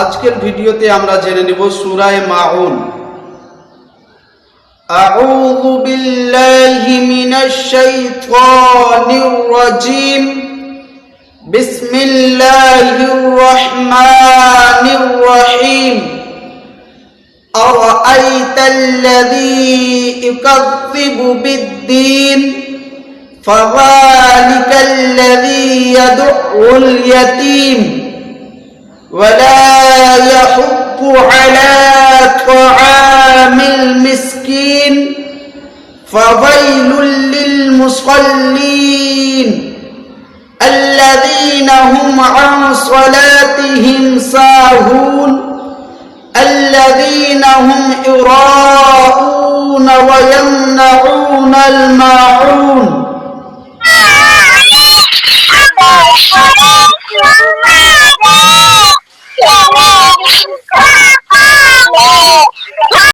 আজকের ভিডিওতে আমরা জেনে নেব সুরায় মাউন أعوذ بالله من الشيطان الرجيم بسم الله الرحمن الرحيم أرأيت الذي يكذب بالدين فذلك الذي يدع اليتيم ولا يحض على طعام المسكين فويل للمصلين الذين هم عن صلاتهم ساهون الذين هم يراءون ويمنعون الماعون